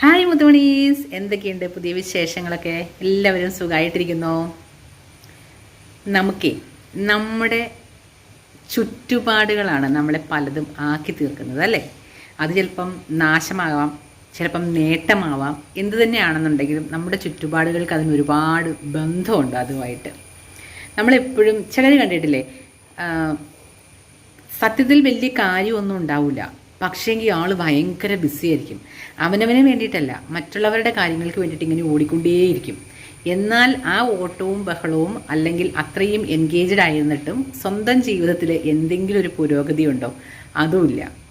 Hi മുത്തുമണീസ് എന്തൊക്കെയുണ്ട് പുതിയ വിശേഷങ്ങളൊക്കെ? എല്ലാവരും സുഖമായിട്ടിരിക്കുന്നു നമുക്കേ നമ്മുടെ ചുറ്റുപാടുകളാണ് നമ്മളെ പലതും ആക്കി തീർക്കുന്നത് അല്ലേ? അത് ചിലപ്പം നാശമാകാം ചിലപ്പം നേട്ടമാവാം. എന്ത് തന്നെയാണെന്നുണ്ടെങ്കിലും നമ്മുടെ ചുറ്റുപാടുകൾക്ക് അതിന് ഒരുപാട് ബന്ധമുണ്ട് അതുമായിട്ട്. നമ്മളെപ്പോഴും ചിലർ കണ്ടിട്ടില്ലേ സത്യത്തിൽ വലിയ കാര്യമൊന്നും ഉണ്ടാവില്ല പക്ഷേങ്കിൽ ആൾ ഭയങ്കര ബിസി ആയിരിക്കും. അവനവന് വേണ്ടിയിട്ടല്ല മറ്റുള്ളവരുടെ കാര്യങ്ങൾക്ക് വേണ്ടിയിട്ട് ഇങ്ങനെ ഓടിക്കൊണ്ടേയിരിക്കും. എന്നാൽ ആ ഓട്ടവും ബഹളവും അല്ലെങ്കിൽ അത്രയും എൻഗേജ്ഡ് ആയിരുന്നിട്ടും സ്വന്തം ജീവിതത്തിൽ എന്തെങ്കിലും ഒരു പുരോഗതി ഉണ്ടോ? അതുമില്ല.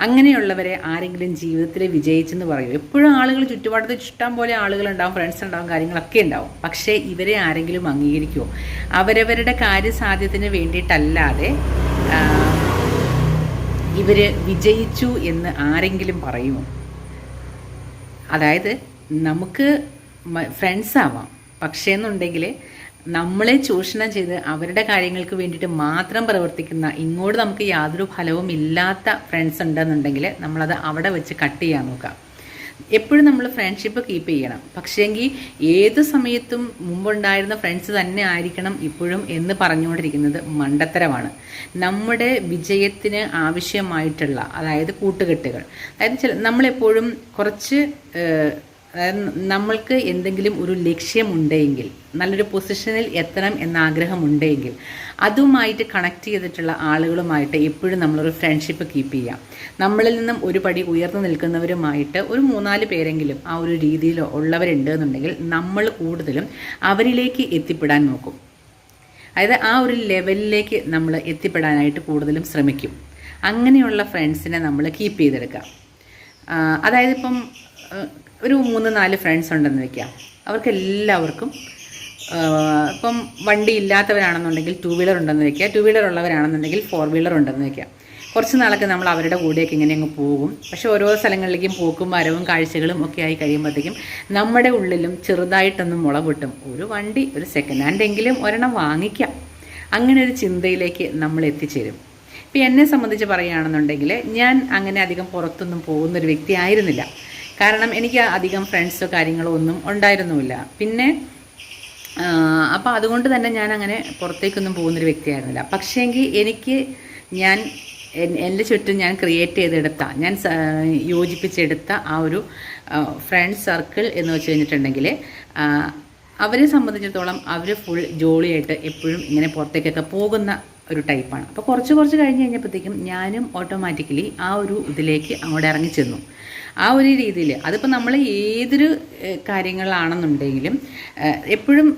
അങ്ങനെയുള്ളവരെ ആരെങ്കിലും ജീവിതത്തിൽ വിജയിച്ചെന്ന് പറയും. എപ്പോഴും ആളുകൾ ചുറ്റുപാടത്ത് ഇഷ്ടം പോലെ ആളുകളുണ്ടാവും ഫ്രണ്ട്സ് ഉണ്ടാവും കാര്യങ്ങളൊക്കെ ഉണ്ടാവും. പക്ഷേ ഇവരെ ആരെങ്കിലും അംഗീകരിക്കുമോ അവരവരുടെ കാര്യസാധ്യത്തിന് വേണ്ടിയിട്ടല്ലാതെ ആ, ഇവർ വിജയിച്ചു എന്ന് ആരെങ്കിലും പറയുമോ? അതായത് നമുക്ക് ഫ്രണ്ട്സ് ആവാം. പക്ഷേ എന്നുണ്ടെങ്കിൽ നമ്മളെ ചൂഷണം ചെയ്ത് അവരുടെ കാര്യങ്ങൾക്ക് വേണ്ടിയിട്ട് മാത്രം പ്രവർത്തിക്കുന്ന ഇങ്ങോട്ട് നമുക്ക് യാതൊരു ഫലവും ഇല്ലാത്ത ഫ്രണ്ട്സ് ഉണ്ടെന്നുണ്ടെങ്കിൽ നമ്മളത് അവിടെ വെച്ച് കട്ട് ചെയ്യാൻ നോക്കാം. എപ്പോഴും നമ്മൾ ഫ്രണ്ട്ഷിപ്പ് കീപ്പ് ചെയ്യണം. പക്ഷേങ്കിൽ ഏത് സമയത്തും മുമ്പുണ്ടായിരുന്ന ഫ്രണ്ട്സ് തന്നെ ആയിരിക്കണം ഇപ്പോഴും എന്ന് പറഞ്ഞുകൊണ്ടിരിക്കുന്നത് മണ്ടത്തരമാണ്. നമ്മുടെ വിജയത്തിന് ആവശ്യമായിട്ടുള്ള അതായത് കൂട്ടുകെട്ടുകൾ. അതായത് ചില നമ്മളെപ്പോഴും കുറച്ച് നമ്മൾക്ക് എന്തെങ്കിലും ഒരു ലക്ഷ്യമുണ്ടെങ്കിൽ നല്ലൊരു പൊസിഷനിൽ എത്തണം എന്ന ആഗ്രഹമുണ്ടെങ്കിൽ അതുമായിട്ട് കണക്ട് ചെയ്തിട്ടുള്ള ആളുകളുമായിട്ട് എപ്പോഴും നമ്മളൊരു ഫ്രണ്ട്ഷിപ്പ് കീപ്പ് ചെയ്യാം. നമ്മളിൽ നിന്നും ഒരു പടി ഉയർന്നു നിൽക്കുന്നവരുമായിട്ട് ഒരു മൂന്നാൽ പേരെങ്കിലും ആ ഒരു രീതിയിൽ ഉള്ളവരുണ്ട് എന്നുണ്ടെങ്കിൽ നമ്മൾ കൂടുതലും അവരിലേക്ക് എത്തിപ്പെടാൻ നോക്കും. അതായത് ആ ഒരു ലെവലിലേക്ക് നമ്മൾ എത്തിപ്പെടാനായിട്ട് കൂടുതലും ശ്രമിക്കും. അങ്ങനെയുള്ള ഫ്രണ്ട്സിനെ നമ്മൾ കീപ്പ് ചെയ്തെടുക്കാം അതായത് ഇപ്പം ഒരു മൂന്ന് നാല് ഫ്രണ്ട്സ് ഉണ്ടെന്ന് വെക്കാം. അവർക്കെല്ലാവർക്കും ഇപ്പം വണ്ടി ഇല്ലാത്തവരാണെന്നുണ്ടെങ്കിൽ ടു വീലർ ഉണ്ടെന്ന് വെക്കുക. ടു വീലർ ഉള്ളവരാണെന്നുണ്ടെങ്കിൽ ഫോർ വീലർ ഉണ്ടെന്ന് വെക്കാം കുറച്ച് നാളൊക്കെ നമ്മൾ അവരുടെ കൂടെയൊക്കെ ഇങ്ങനെ അങ്ങ് പോകും. പക്ഷെ ഓരോ സ്ഥലങ്ങളിലേക്കും പോക്കും വരവും കാഴ്ചകളും ഒക്കെ ആയി കഴിയുമ്പോഴത്തേക്കും നമ്മുടെ ഉള്ളിലും ചെറുതായിട്ടൊന്ന് മുള പൊട്ടും ഒരു വണ്ടി ഒരു സെക്കൻഡ് ഹാൻഡ് എങ്കിലും ഒരെണ്ണം വാങ്ങിക്കാം. അങ്ങനെ ഒരു ചിന്തയിലേക്ക് നമ്മൾ എത്തിച്ചേരും. ഇപ്പം എന്നെ സംബന്ധിച്ച് പറയുകയാണെന്നുണ്ടെങ്കിൽ ഞാൻ അങ്ങനെ അധികം പുറത്തൊന്നും പോകുന്നൊരു വ്യക്തി ആയിരുന്നില്ല. കാരണം എനിക്ക് അധികം ഫ്രണ്ട്സോ കാര്യങ്ങളോ ഒന്നും ഉണ്ടായിരുന്നുമില്ല. പിന്നെ അപ്പോൾ അതുകൊണ്ട് തന്നെ ഞാൻ അങ്ങനെ പുറത്തേക്കൊന്നും പോകുന്നൊരു വ്യക്തിയായിരുന്നില്ല. പക്ഷേങ്കിൽ എനിക്ക് ഞാൻ എൻ- എന്റെ ചുറ്റും ഞാൻ ക്രിയേറ്റ് ചെയ്തെടുത്ത ഞാൻ യോജിപ്പിച്ചെടുത്ത ആ ഒരു ഫ്രണ്ട് സർക്കിൾ എന്ന് വെച്ച് കഴിഞ്ഞിട്ടുണ്ടെങ്കിൽ അവരെ സംബന്ധിച്ചിടത്തോളം അവർ ഫുൾ ജോളിയായിട്ട് എപ്പോഴും ഇങ്ങനെ പുറത്തേക്കൊക്കെ പോകുന്ന ഒരു ടൈപ്പാണ് അപ്പോൾ കുറച്ച് കുറച്ച് കഴിഞ്ഞ് കഴിഞ്ഞപ്പോഴത്തേക്കും ഞാനും ഓട്ടോമാറ്റിക്കലി ആ ഒരു ഇതിലേക്ക് അങ്ങോട്ട് ഇറങ്ങി ചെന്നു ആ ഒരു രീതിയിൽ. അതിപ്പോൾ നമ്മൾ ഏതൊരു കാര്യങ്ങളാണെന്നുണ്ടെങ്കിലും എപ്പോഴും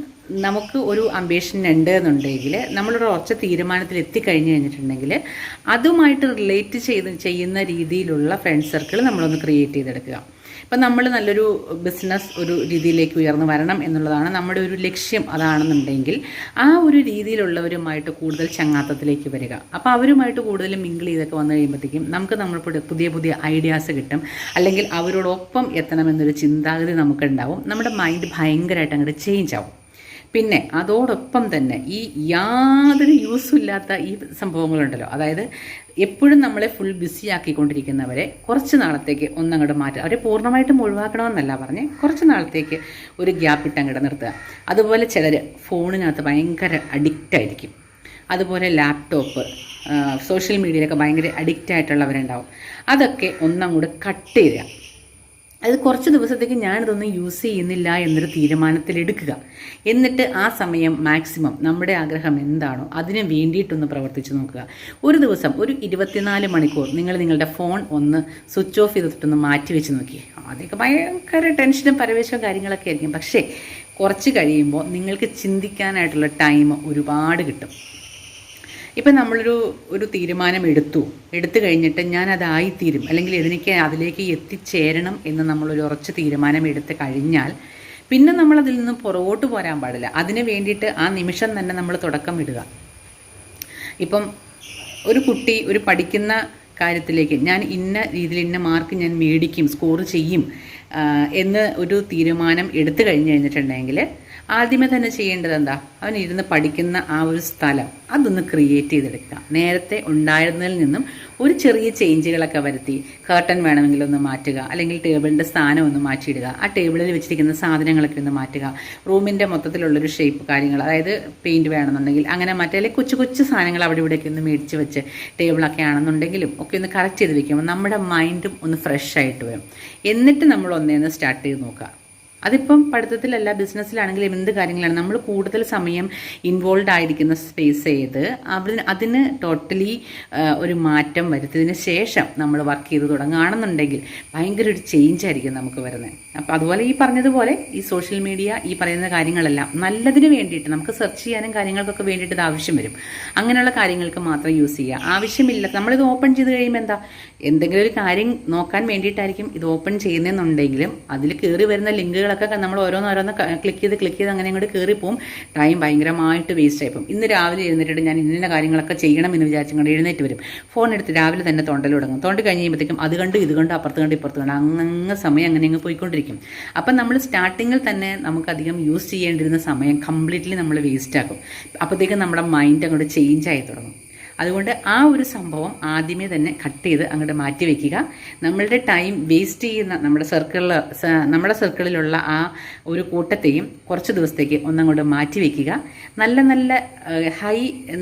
നമുക്ക് ഒരു അംബിഷൻ ഉണ്ട് എന്നുണ്ടെങ്കിൽ നമ്മളൊരു ഉറച്ച തീരുമാനത്തിൽ എത്തിക്കഴിഞ്ഞ് കഴിഞ്ഞിട്ടുണ്ടെങ്കിൽ അതുമായിട്ട് റിലേറ്റ് ചെയ്ത് ചെയ്യുന്ന രീതിയിലുള്ള ഫ്രണ്ട് സർക്കിൾ നമ്മളൊന്ന് ക്രിയേറ്റ് ചെയ്തെടുക്കുക. ഇപ്പം നമ്മൾ നല്ലൊരു ബിസിനസ് ഒരു രീതിയിലേക്ക് ഉയർന്നു വരണം എന്നുള്ളതാണ് നമ്മുടെ ഒരു ലക്ഷ്യം അതാണെന്നുണ്ടെങ്കിൽ ആ ഒരു രീതിയിലുള്ളവരുമായിട്ട് കൂടുതൽ ചങ്ങാത്തത്തിലേക്ക് വരിക. അപ്പോൾ അവരുമായിട്ട് കൂടുതൽ മിങ്കിൾ ചെയ്തൊക്കെ വന്നു കഴിയുമ്പോഴത്തേക്കും നമുക്ക് നമ്മൾ പുതിയ- പുതിയ ഐഡിയാസ് കിട്ടും. അല്ലെങ്കിൽ അവരോടൊപ്പം എത്തണമെന്നൊരു ചിന്താഗതി നമുക്കുണ്ടാവും. നമ്മുടെ മൈൻഡ് ഭയങ്കരമായിട്ട് അങ്ങോട്ട് ചേഞ്ച് ആവും. പിന്നെ അതോടൊപ്പം തന്നെ ഈ യാതൊരു യൂസും ഇല്ലാത്ത ഈ സംഭവങ്ങളുണ്ടല്ലോ. അതായത് എപ്പോഴും നമ്മളെ ഫുൾ ബിസി ആക്കിക്കൊണ്ടിരിക്കുന്നവരെ കുറച്ച് നാളത്തേക്ക് ഒന്നങ്ങോട്ട് മാറ്റുക അവരെ പൂർണമായിട്ടും ഒഴിവാക്കണമെന്നല്ല പറഞ്ഞ്. കുറച്ച് നാളത്തേക്ക് ഒരു ഗ്യാപ്പ് ഇട്ട് അങ്ങോട്ട് നിർത്തുക. അതുപോലെ ചിലർ ഫോണിനകത്ത് ഭയങ്കര അഡിക്റ്റ് ആയിരിക്കും. അതുപോലെ ലാപ്ടോപ്പ് സോഷ്യൽ മീഡിയയിലൊക്കെ ഭയങ്കര അഡിക്റ്റ് ആയിട്ടുള്ളവരുണ്ടാവും. അതൊക്കെ ഒന്നങ്ങോട്ട് കട്ട് ചെയ്യുക. അത് കുറച്ച് ദിവസത്തേക്ക് ഞാനിതൊന്നും യൂസ് ചെയ്യുന്നില്ല എന്നൊരു തീരുമാനത്തിലെടുക്കുക. എന്നിട്ട് ആ സമയം മാക്സിമം നമ്മുടെ ആഗ്രഹം എന്താണോ അതിന് വേണ്ടിയിട്ടൊന്ന് പ്രവർത്തിച്ച് നോക്കുക. ഒരു ദിവസം ഒരു ഇരുപത്തിനാല് മണിക്കൂർ നിങ്ങൾ നിങ്ങളുടെ ഫോൺ ഒന്ന് സ്വിച്ച് ഓഫ് ചെയ്തിട്ടൊന്ന് മാറ്റി വെച്ച് നോക്കി ആദ്യമൊക്കെ ഭയങ്കര ടെൻഷനും പരവേശവും കാര്യങ്ങളൊക്കെ ആയിരിക്കും. പക്ഷേ കുറച്ച് കഴിയുമ്പോൾ നിങ്ങൾക്ക് ചിന്തിക്കാനായിട്ടുള്ള ടൈം ഒരുപാട് കിട്ടും. ഇപ്പം നമ്മളൊരു ഒരു തീരുമാനം എടുത്തു എടുത്തു കഴിഞ്ഞിട്ട് ഞാൻ അതായിത്തീരും അല്ലെങ്കിൽ എനിക്ക് അതിലേക്ക് എത്തിച്ചേരണം എന്ന് നമ്മളൊരു ഉറച്ച തീരുമാനം എടുത്ത് കഴിഞ്ഞാൽ പിന്നെ നമ്മൾ അതിൽ നിന്ന് പുറകോട്ട് പോരാൻ പാടില്ല. അതിന് വേണ്ടിയിട്ട് ആ നിമിഷം തന്നെ നമ്മൾ തുടക്കം ഇടുക. ഇപ്പം ഒരു കുട്ടി ഒരു പഠിക്കുന്ന കാര്യത്തിലേക്ക് ഞാൻ ഇന്ന രീതിയിൽ ഇന്ന മാർക്ക് ഞാൻ മേടിക്കും സ്കോർ ചെയ്യും എന്ന് ഒരു തീരുമാനം എടുത്തു കഴിഞ്ഞ് കഴിഞ്ഞിട്ടുണ്ടെങ്കിൽ ആദ്യമേ തന്നെ ചെയ്യേണ്ടത് എന്താ? അവൻ ഇരുന്ന് പഠിക്കുന്ന ആ ഒരു സ്ഥലം അതൊന്ന് ക്രിയേറ്റ് ചെയ്തെടുക്കുക. നേരത്തെ ഉണ്ടായിരുന്നതിൽ നിന്നും ഒരു ചെറിയ ചേഞ്ചുകളൊക്കെ വരുത്തി. കർട്ടൻ വേണമെങ്കിൽ ഒന്ന് മാറ്റുക. അല്ലെങ്കിൽ ടേബിളിന്റെ സ്ഥാനം ഒന്ന് മാറ്റിയിടുക. ആ ടേബിളിൽ വെച്ചിരിക്കുന്ന സാധനങ്ങളൊക്കെ ഒന്ന് മാറ്റുക. റൂമിന്റെ മൊത്തത്തിലുള്ളൊരു ഷേപ്പ് കാര്യങ്ങൾ അതായത് പെയിന്റ് വേണമെന്നുണ്ടെങ്കിൽ അങ്ങനെ മറ്റേ അല്ലെങ്കിൽ കൊച്ചു കൊച്ചു സാധനങ്ങൾ അവിടെ ഇവിടെയൊക്കെ ഒന്ന് മേടിച്ച് വെച്ച് ടേബിളൊക്കെ ആണെന്നുണ്ടെങ്കിലും ഒക്കെ ഒന്ന് കറക്റ്റ് ചെയ്ത് വെക്കുമ്പോൾ നമ്മുടെ മൈൻഡും ഒന്ന് ഫ്രഷ് ആയിട്ട് വരും. എന്നിട്ട് നമ്മൾ ഒന്നേന്ന് സ്റ്റാർട്ട് ചെയ്ത് നോക്കുക. അതിപ്പം പഠിത്തത്തിലല്ല ബിസിനസ്സിലാണെങ്കിലും എന്ത് കാര്യങ്ങളാണ് നമ്മൾ കൂടുതൽ സമയം ഇൻവോൾവ് ആയിരിക്കുന്ന സ്പേസ് ചെയ്ത് അതിന് അതിന് ടോട്ടലി ഒരു മാറ്റം വരുത്തിയതിന് ശേഷം നമ്മൾ വർക്ക് ചെയ്ത് തുടങ്ങുകയാണെന്നുണ്ടെങ്കിൽ ഭയങ്കര ഒരു ചേഞ്ച് ആയിരിക്കും നമുക്ക് വരുന്നത്. അപ്പോൾ അതുപോലെ ഈ പറഞ്ഞതുപോലെ ഈ സോഷ്യൽ മീഡിയ ഈ പറയുന്ന കാര്യങ്ങളെല്ലാം നല്ലതിന് വേണ്ടിയിട്ട് നമുക്ക് സെർച്ച് ചെയ്യാനും കാര്യങ്ങൾക്കൊക്കെ വേണ്ടിയിട്ട് ഇത് ആവശ്യം വരും. അങ്ങനെയുള്ള കാര്യങ്ങൾക്ക് മാത്രം യൂസ് ചെയ്യുക. ആവശ്യമില്ല നമ്മളിത് ഓപ്പൺ ചെയ്ത് കഴിയുമ്പോൾ എന്താ? എന്തെങ്കിലും ഒരു കാര്യം നോക്കാൻ വേണ്ടിയിട്ടായിരിക്കും ഇത് ഓപ്പൺ ചെയ്യുന്നതെന്നുണ്ടെങ്കിലും അതിൽ കയറി വരുന്ന ലിങ്കുകളൊക്കെ നമ്മൾ ഓരോന്നോരോന്ന് ക്ലിക്ക് ചെയ്ത് ക്ലിക്ക് ചെയ്ത് അങ്ങനെ അങ്ങോട്ട് കയറിപ്പോവും ടൈം ഭയങ്കരമായിട്ട് വേസ്റ്റ് ആയിപ്പോവും. ഇന്ന് രാവിലെ എഴുന്നേറ്റിട്ട് ഞാൻ ഇന്ന കാര്യങ്ങളൊക്കെ ചെയ്യണം എന്ന് വിചാരിച്ചുകൊണ്ട് എഴുന്നേറ്റ് വരും. ഫോൺ എടുത്ത് രാവിലെ തന്നെ തൊണ്ടൽ തുടങ്ങും തൊണ്ട് കഴിഞ്ഞ് കഴിയുമ്പോഴത്തേക്കും അത് കണ്ട് ഇത് കണ്ട് അപ്പുറത്ത് കണ്ട് ഇപ്പുറത്ത് കണ്ട് അങ്ങ് സമയം അങ്ങനെ അങ്ങ് പോയിക്കൊണ്ടിരിക്കും. അപ്പം നമ്മൾ സ്റ്റാർട്ടിങ്ങിൽ തന്നെ നമുക്കധികം യൂസ് ചെയ്യേണ്ടിരുന്ന സമയം കംപ്ലീറ്റ്ലി നമ്മൾ വേസ്റ്റ് ആക്കും. അപ്പോഴത്തേക്കും നമ്മുടെ മൈൻഡ് അങ്ങോട്ട് ചേഞ്ച് ആയി തുടങ്ങും. അതുകൊണ്ട് ആ ഒരു സംഭവം ആദ്യമേ തന്നെ കട്ട് ചെയ്ത് അങ്ങോട്ട് മാറ്റി വയ്ക്കുക നമ്മളുടെ ടൈം വേസ്റ്റ് ചെയ്യുന്ന നമ്മുടെ സർക്കിളിൽ നമ്മുടെ സർക്കിളിലുള്ള ആ ഒരു കൂട്ടത്തെയും കുറച്ച് ദിവസത്തേക്ക് ഒന്നങ്ങോട്ട് മാറ്റി വയ്ക്കുക നല്ല നല്ല ഹൈ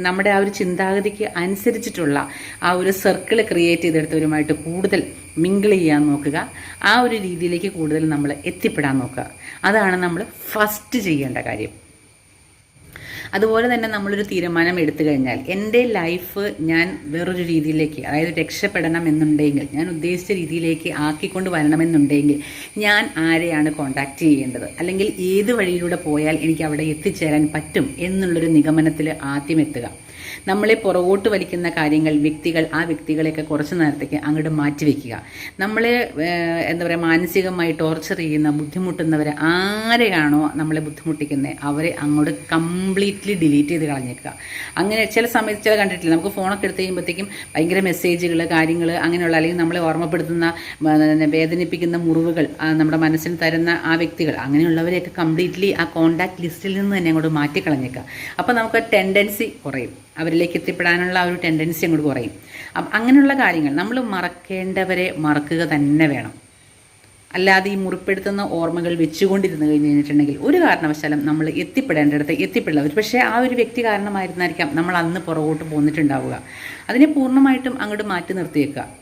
നമ്മുടെ ആ ഒരു ചിന്താഗതിക്ക് അനുസരിച്ചിട്ടുള്ള ആ ഒരു സർക്കിൾ ക്രിയേറ്റ് ചെയ്തെടുത്തവരുമായിട്ട് കൂടുതൽ മിങ്കിൾ ചെയ്യാൻ നോക്കുക. ആ ഒരു രീതിയിലേക്ക് കൂടുതൽ നമ്മൾ എത്തിപ്പെടാൻ നോക്കുക. അതാണ് നമ്മൾ ഫസ്റ്റ് ചെയ്യേണ്ട കാര്യം. അതുപോലെ തന്നെ നമ്മളൊരു തീരുമാനം എടുത്തു കഴിഞ്ഞാൽ എന്റെ ലൈഫ് ഞാൻ വേറൊരു രീതിയിലേക്ക് അതായത് രക്ഷപ്പെടണം എന്നുണ്ടെങ്കിൽ ഞാൻ ഉദ്ദേശിച്ച രീതിയിലേക്ക് ആക്കിക്കൊണ്ട് വരണമെന്നുണ്ടെങ്കിൽ ഞാൻ ആരെയാണ് കോണ്ടാക്ട് ചെയ്യേണ്ടത്? അല്ലെങ്കിൽ ഏത് വഴിയിലൂടെ പോയാൽ എനിക്ക് അവിടെ എത്തിച്ചേരാൻ പറ്റും എന്നുള്ളൊരു നിഗമനത്തിൽ ആദ്യം എത്തുക. നമ്മളെ പുറകോട്ട് വലിക്കുന്ന കാര്യങ്ങൾ വ്യക്തികൾ ആ വ്യക്തികളെയൊക്കെ കുറച്ച് നേരത്തേക്ക് അങ്ങോട്ട് മാറ്റിവെക്കുക നമ്മളെ എന്താ പറയുക മാനസികമായി ടോർച്ചർ ചെയ്യുന്ന ബുദ്ധിമുട്ടുന്നവരെ ആരെയാണോ നമ്മളെ ബുദ്ധിമുട്ടിക്കുന്നത് അവരെ അങ്ങോട്ട് കംപ്ലീറ്റ്ലി ഡിലീറ്റ് ചെയ്ത് കളഞ്ഞേക്കുക. അങ്ങനെ ചില സമയത്ത് ചില കണ്ടിട്ടില്ല നമുക്ക് ഫോണൊക്കെ എടുത്ത് കഴിയുമ്പോഴത്തേക്കും ഭയങ്കര മെസ്സേജുകൾ കാര്യങ്ങൾ അങ്ങനെയുള്ള അല്ലെങ്കിൽ നമ്മളെ ഓർമ്മപ്പെടുത്തുന്ന വേദനിപ്പിക്കുന്ന മുറിവുകൾ നമ്മുടെ മനസ്സിന് തരുന്ന ആ വ്യക്തികൾ അങ്ങനെയുള്ളവരെയൊക്കെ കംപ്ലീറ്റ്ലി ആ കോണ്ടാക്ട് ലിസ്റ്റിൽ നിന്ന് തന്നെ അങ്ങോട്ട് മാറ്റിക്കളഞ്ഞേക്കുക. അപ്പോൾ നമുക്ക് ടെൻഡൻസി കുറയും. അവരിലേക്ക് എത്തിപ്പെടാനുള്ള ഒരു ടെൻഡൻസി അങ്ങോട്ട് കുറയും. അപ്പം അങ്ങനെയുള്ള കാര്യങ്ങൾ നമ്മൾ മറക്കേണ്ടവരെ മറക്കുക തന്നെ വേണം. അല്ലാതെ ഈ മുറിപ്പെടുത്തുന്ന ഓർമ്മകൾ വെച്ചുകൊണ്ടിരുന്ന് കഴിഞ്ഞ് കഴിഞ്ഞിട്ടുണ്ടെങ്കിൽ ഒരു കാരണവശാലും നമ്മൾ എത്തിപ്പെടേണ്ടിടത്ത് എത്തിപ്പെടില്ല. പക്ഷേ ആ ഒരു വ്യക്തി കാരണമായിരുന്നായിരിക്കാം നമ്മൾ അന്ന് പുറകോട്ട് പോന്നിട്ടുണ്ടാവുക. അതിനെ പൂർണമായിട്ടും അങ്ങോട്ട് മാറ്റി നിർത്തിയേക്കുക.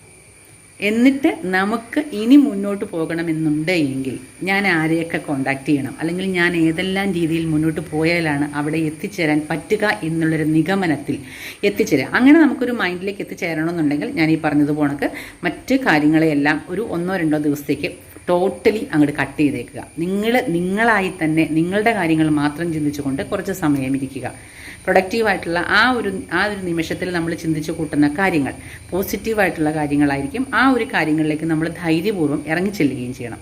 എന്നിട്ട് നമുക്ക് ഇനി മുന്നോട്ട് പോകണമെന്നുണ്ടെങ്കിൽ ഞാൻ ആരെയൊക്കെ കോണ്ടാക്ട് ചെയ്യണം? അല്ലെങ്കിൽ ഞാൻ ഏതെല്ലാം രീതിയിൽ മുന്നോട്ട് പോയാലാണ് അവിടെ എത്തിച്ചേരാൻ പറ്റുക എന്നുള്ളൊരു നിഗമനത്തിൽ എത്തിച്ചേരുക അങ്ങനെ നമുക്കൊരു മൈൻഡിലേക്ക് എത്തിച്ചേരണമെന്നുണ്ടെങ്കിൽ ഞാൻ ഈ പറഞ്ഞതുപോലെ മറ്റ് കാര്യങ്ങളെയെല്ലാം ഒരു ഒന്നോ രണ്ടോ ദിവസത്തേക്ക് ടോട്ടലി അങ്ങോട്ട് കട്ട് ചെയ്തേക്കുക. നിങ്ങൾ നിങ്ങളായി തന്നെ നിങ്ങളുടെ കാര്യങ്ങൾ മാത്രം ചിന്തിച്ചുകൊണ്ട് കുറച്ച് സമയം ഇരിക്കുക. പ്രൊഡക്റ്റീവായിട്ടുള്ള ആ ഒരു ആ ഒരു നിമിഷത്തിൽ നമ്മൾ ചിന്തിച്ചു കൂട്ടുന്ന കാര്യങ്ങൾ പോസിറ്റീവായിട്ടുള്ള കാര്യങ്ങളായിരിക്കും ആ ഒരു കാര്യങ്ങളിലേക്ക് നമ്മൾ ധൈര്യപൂർവം ഇറങ്ങിച്ചെല്ലുകയും ചെയ്യണം.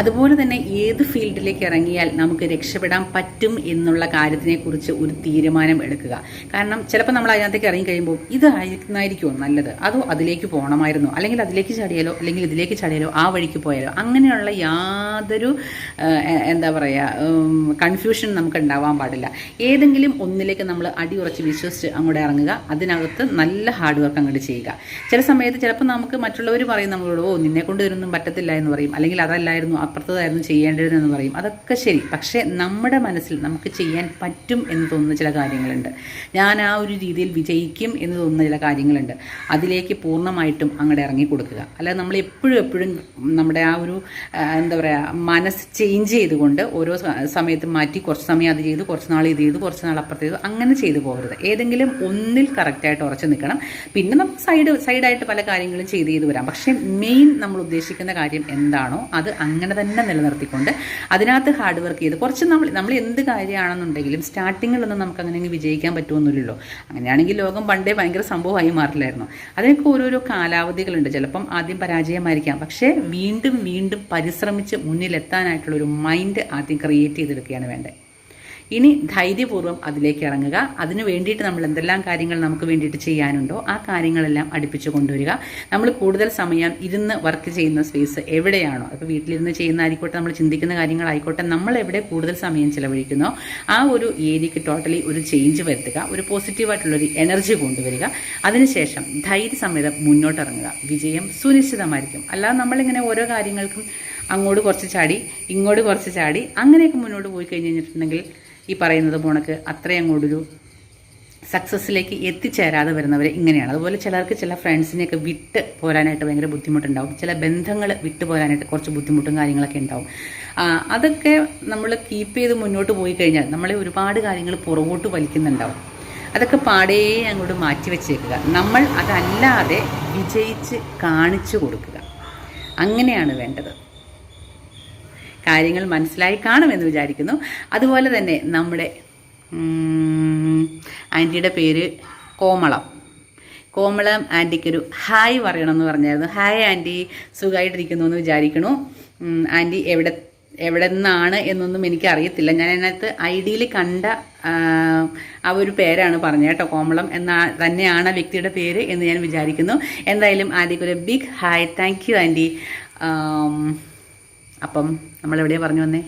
അതുപോലെ തന്നെ ഏത് ഫീൽഡിലേക്ക് ഇറങ്ങിയാൽ നമുക്ക് രക്ഷപ്പെടാൻ പറ്റും എന്നുള്ള കാര്യത്തിനെക്കുറിച്ച് ഒരു തീരുമാനം എടുക്കുക. കാരണം ചിലപ്പോൾ നമ്മൾ അതിനകത്തേക്ക് ഇറങ്ങി കഴിയുമ്പോൾ ഇതായിരിക്കുമോ നല്ലത്? അതോ അതിലേക്ക് പോകണമായിരുന്നു അല്ലെങ്കിൽ അതിലേക്ക് ചാടിയാലോ? അല്ലെങ്കിൽ ഇതിലേക്ക് ചാടിയാലോ? ആ വഴിക്ക് പോയാലോ? അങ്ങനെയുള്ള യാതൊരു എന്താ പറയുക കൺഫ്യൂഷൻ നമുക്ക് ഉണ്ടാവാൻ പാടില്ല. ഏതെങ്കിലും ഒന്നിലേക്ക് നമ്മൾ അടിയുറച്ച് വിശ്വസിച്ച് അങ്ങോട്ട് ഇറങ്ങുക. അതിനകത്ത് നല്ല ഹാർഡ് വർക്ക് അങ്ങോട്ട് ചെയ്യുക. ചില സമയത്ത് ചിലപ്പോൾ നമുക്ക് മറ്റുള്ളവർ പറയും നമ്മളോട് ഓ നിന്നെ കൊണ്ട് ഇതിനൊന്നും പറ്റത്തില്ല എന്ന് പറയും. അല്ലെങ്കിൽ അതല്ലായിരുന്നു അപ്പുറത്തതായിരുന്നു ചെയ്യേണ്ടതെന്ന് പറയും. അതൊക്കെ ശരി. പക്ഷേ നമ്മുടെ മനസ്സിൽ നമുക്ക് ചെയ്യാൻ പറ്റും എന്ന് തോന്നുന്ന ചില കാര്യങ്ങളുണ്ട്. ഞാൻ ആ ഒരു രീതിയിൽ വിജയിക്കും എന്ന് തോന്നുന്ന ചില കാര്യങ്ങളുണ്ട്. അതിലേക്ക് പൂർണമായിട്ടും അങ്ങോട്ട് ഇറങ്ങി കൊടുക്കുക അല്ലാതെ നമ്മൾ എപ്പോഴും എപ്പോഴും നമ്മുടെ ആ ഒരു എന്താ പറയുക മനസ്സ് ചേഞ്ച് ചെയ്തുകൊണ്ട് ഓരോ സമയത്തും മാറ്റി കുറച്ച് സമയം അത് ചെയ്ത് കുറച്ച് നാൾ ഇത് ചെയ്ത് കുറച്ച് നാൾ അപ്പുറത്ത് ചെയ്തു അങ്ങനെ ചെയ്തു പോകരുത്. ഏതെങ്കിലും ഒന്നിൽ കറക്റ്റായിട്ട് ഉറച്ചു നിൽക്കണം. പിന്നെ നമുക്ക് സൈഡ് സൈഡായിട്ട് പല കാര്യങ്ങളും ചെയ്ത് ചെയ്ത് വരാം. പക്ഷേ മെയിൻ നമ്മൾ ഉദ്ദേശിക്കുന്ന കാര്യം എന്താണോ അത് അങ്ങനെ തന്നെ നിലനിർത്തിക്കൊണ്ട് അതിനകത്ത് ഹാർഡ് വർക്ക് ചെയ്ത് കുറച്ച് നമ്മൾ നമ്മൾ എന്ത് കാര്യമാണെന്നുണ്ടെങ്കിലും സ്റ്റാർട്ടിങ്ങിലൊന്നും നമുക്ക് അങ്ങനെ വിജയിക്കാൻ പറ്റുമെന്നില്ലല്ലോ അങ്ങനെയാണെങ്കിൽ ലോകം പണ്ടേ ഭയങ്കര സംഭവമായി മാറില്ലായിരുന്നു. അതിനൊക്കെ ഓരോരോ കാലാവധികളുണ്ട്. ചിലപ്പം ആദ്യം പരാജയമായിരിക്കാം. പക്ഷേ വീണ്ടും വീണ്ടും പരിശ്രമിച്ച് മുന്നിലെത്താനായിട്ടുള്ള ഒരു മൈൻഡ് ആദ്യം ക്രിയേറ്റ് ചെയ്തെടുക്കുകയാണ് വേണ്ടത്. ഇനി ധൈര്യപൂർവം അതിലേക്ക് ഇറങ്ങുക. അതിന് വേണ്ടിയിട്ട് നമ്മൾ എന്തെല്ലാം കാര്യങ്ങൾ നമുക്ക് വേണ്ടിയിട്ട് ചെയ്യാനുണ്ടോ ആ കാര്യങ്ങളെല്ലാം അടുപ്പിച്ച് കൊണ്ടുവരിക. നമ്മൾ കൂടുതൽ സമയം ഇരുന്ന് വർക്ക് ചെയ്യുന്ന സ്പേസ് എവിടെയാണോ അപ്പോൾ വീട്ടിലിരുന്ന് ചെയ്യുന്ന ആയിക്കോട്ടെ നമ്മൾ ചിന്തിക്കുന്ന കാര്യങ്ങളായിക്കോട്ടെ നമ്മൾ എവിടെ കൂടുതൽ സമയം ചിലവഴിക്കുന്നോ ആ ഒരു ഏരിയക്ക് ടോട്ടലി ഒരു ചേഞ്ച് വരുത്തുക ഒരു പോസിറ്റീവായിട്ടുള്ളൊരു എനർജി കൊണ്ടുവരിക. അതിനുശേഷം ധൈര്യസമേതം മുന്നോട്ടിറങ്ങുക. വിജയം സുനിശ്ചിതമായിരിക്കും. അല്ലാതെ നമ്മളിങ്ങനെ ഓരോ കാര്യങ്ങൾക്കും അങ്ങോട്ട് കുറച്ച് ചാടി ഇങ്ങോട്ട് കുറച്ച് ചാടി അങ്ങനെയൊക്കെ മുന്നോട്ട് പോയി കഴിഞ്ഞ് കഴിഞ്ഞിട്ടുണ്ടെങ്കിൽ ഈ പറയുന്നത് പോണക്ക് അത്രയും അങ്ങോട്ടൊരു സക്സസ്സിലേക്ക് എത്തിച്ചേരാതെ വരുന്നവർ ഇങ്ങനെയാണ്. അതുപോലെ ചിലർക്ക് ചില ഫ്രണ്ട്സിനെയൊക്കെ വിട്ട് പോരാനായിട്ട് ഭയങ്കര ബുദ്ധിമുട്ടുണ്ടാവും. ചില ബന്ധങ്ങൾ വിട്ട് പോരാനായിട്ട് കുറച്ച് ബുദ്ധിമുട്ടും കാര്യങ്ങളൊക്കെ ഉണ്ടാവും. അതൊക്കെ നമ്മൾ കീപ്പ് ചെയ്ത് മുന്നോട്ട് പോയി കഴിഞ്ഞാൽ നമ്മളെ ഒരുപാട് കാര്യങ്ങൾ പുറകോട്ട് വലിക്കുന്നുണ്ടാവും. അതൊക്കെ പാടേ അങ്ങോട്ട് മാറ്റി വെച്ചേക്കുക. നമ്മൾ അതല്ലാതെ വിജയിച്ച് കാണിച്ചു കൊടുക്കുക. അങ്ങനെയാണ് വേണ്ടത്. കാര്യങ്ങൾ മനസ്സിലായി കാണുമെന്ന് വിചാരിക്കുന്നു. അതുപോലെ തന്നെ നമ്മുടെ ആന്റിയുടെ പേര് കോമളം. കോമളം ആന്റിക്കൊരു ഹായ് പറയണമെന്ന് പറഞ്ഞായിരുന്നു. ഹായ് ആന്റി സുഖമായിട്ടിരിക്കുന്നു എന്ന് വിചാരിക്കണു ആന്റി എവിടെ എവിടെ നിന്നാണ് എന്നൊന്നും എനിക്ക് അറിയത്തില്ല ഞാൻ അതിനകത്ത് ഐ ഡിയിൽ കണ്ട ആ, ഒരു പേരാണ് പറഞ്ഞത് കേട്ടോ കോമളം എന്ന തന്നെയാണ് വ്യക്തിയുടെ പേര് എന്ന് ഞാൻ വിചാരിക്കുന്നു. എന്തായാലും ആന്റിക്കൊരു big hi. Thank you aunty അപ്പം നമ്മൾ എവിടെയാണ് പറഞ്ഞു വന്നേ?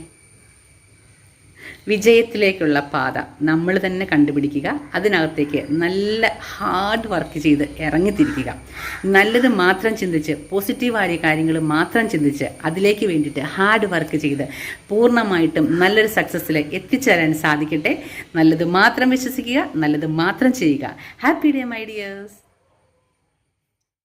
വിജയത്തിലേക്കുള്ള പാത നമ്മൾ തന്നെ കണ്ടുപിടിക്കുക അതിനകത്തേക്ക് നല്ല ഹാർഡ് വർക്ക് ചെയ്ത് ഇറങ്ങിത്തിരിക്കുക. നല്ലത് മാത്രം ചിന്തിച്ച് പോസിറ്റീവായ കാര്യങ്ങൾ മാത്രം ചിന്തിച്ച് അതിലേക്ക് വേണ്ടിയിട്ട് ഹാർഡ് വർക്ക് ചെയ്ത് പൂർണമായിട്ടും നല്ലൊരു സക്സസ്സിൽ എത്തിച്ചേരാൻ സാധിക്കട്ടെ. നല്ലത് മാത്രം വിശ്വസിക്കുക നല്ലത് മാത്രം ചെയ്യുക. Happy day my dears